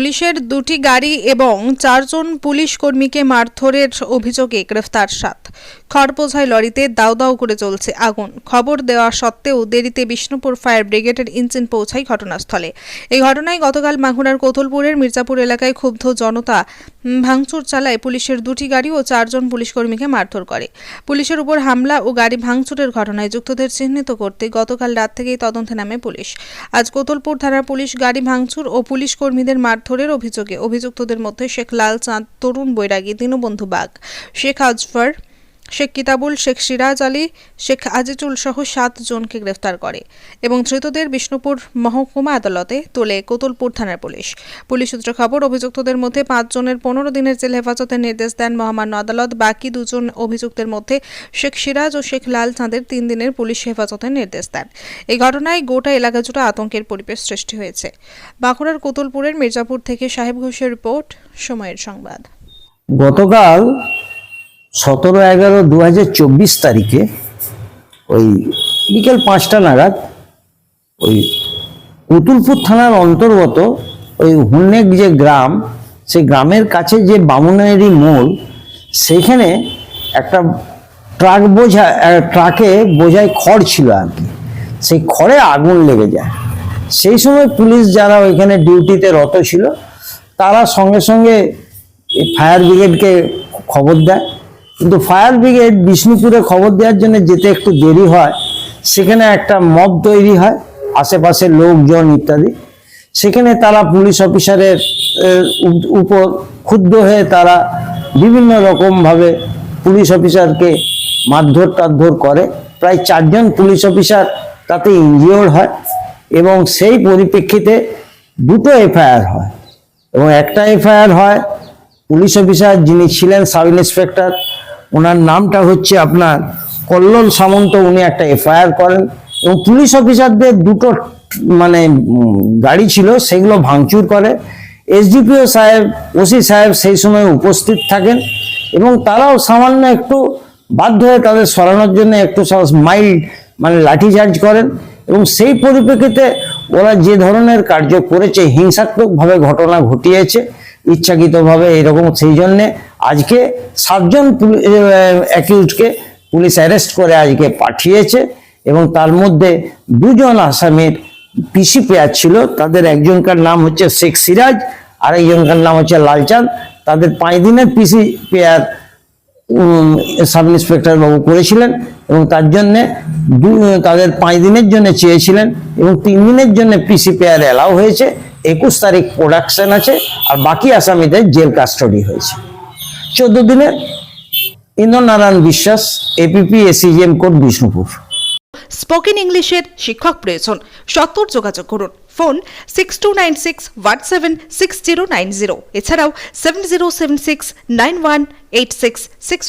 পুলিশের দুটি গাড়ি এবং চারজন পুলিশ কর্মীকে মারধরের অভিযোগে গ্রেফতার সাত। খড়বোঝাই লরিতে দাউ দাউ করে চলছে আগুন। খবর দেওয়া সত্ত্বেও দেরিতে বিষ্ণুপুর ফায়ার ব্রিগেডের ইঞ্জিন পৌঁছায় ঘটনাস্থলে। এই ঘটনায় গতকাল মাগুরার কোথলপুরের মির্জাপুর এলাকায় ক্ষুব্ধ জনতা ভাঙচুর চালায় পুলিশের দুটি গাড়ি ও চারজন পুলিশ কর্মীকে মারধর করে। পুলিশের উপর হামলা ও গাড়ি ভাঙচুরের ঘটনায় যুক্তদের চিহ্নিত করতে গতকাল রাত থেকেই তদন্তে নামে পুলিশ। আজ কোতলপুর থানার পুলিশ গাড়ি ভাঙচুর ও পুলিশ কর্মীদের মারধরের অভিযোগে অভিযুক্তদের মধ্যে শেখ লাল চাঁদ তরুণ বৈরাগী দীনবন্ধু বাগ শেখ আজফর শেখ কিতাবুল, শেখ সিরাজ আলী, শেখ আজিজুল সহ সাত জনকে গ্রেফতার করে এবং ধৃতদের বিষ্ণুপুর মহকুমা আদালতে তোলে কোতলপুর থানার পুলিশ। পুলিশ সূত্রে খবর, অভিযুক্তদের মধ্যে পাঁচ জনের পনেরো দিনের জেল হেফাজতের নির্দেশ দেন মহামান্য আদালত। বাকি দুজন অভিযুক্তের মধ্যে শেখ সিরাজ ও শেখ লাল চাঁদের তিন দিনের পুলিশ হেফাজতের নির্দেশ দেন। এই ঘটনায় গোটা এলাকা জুড়ে আতঙ্কের পরিবেশ সৃষ্টি হয়েছে। বাঁকুড়ার কোতুলপুরের মির্জাপুর থেকে সাহেব ঘোষের রিপোর্ট, সময়ের সংবাদ। গতকাল সতেরো এগারো দু তারিখে ওই বিকেল পাঁচটা নাগাদ ওই উতুলপুর থানার অন্তর্গত ওই হুন্নেক যে গ্রাম, সেই গ্রামের কাছে যে বামুনারি মোড় সেইখানে একটা ট্রাক বোঝা ট্রাকে বোঝায় খড় ছিল আর কি। সেই খড়ে আগুন লেগে যায়। সেই সময় পুলিশ যারা ওইখানে ডিউটিতে রত ছিল, তারা সঙ্গে সঙ্গে ফায়ার ব্রিগেডকে খবর দেয়। কিন্তু ফায়ার ব্রিগেড বিষ্ণুপুরে খবর দেওয়ার জন্য যেতে একটু দেরি হয়। সেখানে একটা মব তৈরি হয় আশেপাশের লোকজন ইত্যাদি। সেখানে তারা পুলিশ অফিসারের উপর ক্ষুব্ধ হয়ে তারা বিভিন্ন রকমভাবে পুলিশ অফিসারকে মারধর টারধর করে। প্রায় চারজন পুলিশ অফিসার তাতে ইঞ্জিওর হয় এবং সেই পরিপ্রেক্ষিতে দুটো এফআইআর হয়। এবং একটা এফআইআর হয়, পুলিশ অফিসার যিনি ছিলেন সাব ইন্সপেক্টর ওনার নামটা হচ্ছে আপনার কল্লোল সামন্ত, উনি একটা এফআইআর করেন এবং পুলিশ অফিসারদের দুটো মানে গাড়ি ছিল, সেগুলো ভাঙচুর করে। এসডিপিও সাহেব, ওসি সাহেব সেই সময় উপস্থিত থাকেন এবং তারাও সামান্য একটু বাধ্য হয়ে তাদের সরানোর জন্য একটু মাইল্ড মানে লাঠিচার্জ করেন এবং সেই পরিপ্রেক্ষিতে ওরা যে ধরনের কার্য করেছে, হিংসাত্মকভাবে ঘটনা ঘটিয়েছে। ইচ্ছাকৃতভাবে এরকম সেই জন্যে আজকে সাতজন অ্যাকিউজকে পুলিশ অ্যারেস্ট করে আজকে পাঠিয়েছে এবং তার মধ্যে দুজন আসামির পিসি পেয়ার ছিল, তাদের একজনকার নাম হচ্ছে শেখ সিরাজ আর একজনকার নাম হচ্ছে লালচাঁদ। তাদের পাঁচ দিনের পিসি পেয়ার সাব ইন্সপেক্টর বাবু করেছিলেন এবং তার জন্য তাদের পাঁচ দিনের জন্য চেয়েছিলেন এবং তিন দিনের জন্য পিসি পেয়ার অ্যালাউ হয়েছে। একুশ তারিখ প্রোডাকশন আছে আর বাকি আসামিদের জেল কাস্টডি হয়েছে। চোদ্দ দিনের Indranarayan Biswas APP ACGM court Bishnupur. Spoken ইংলিশের শিক্ষক প্রয়োজন। সত্তর যোগাযোগ করুন। Phone six two nine six one seven six zero nine zero এছাড়াও seven zero seven six nine one eight six six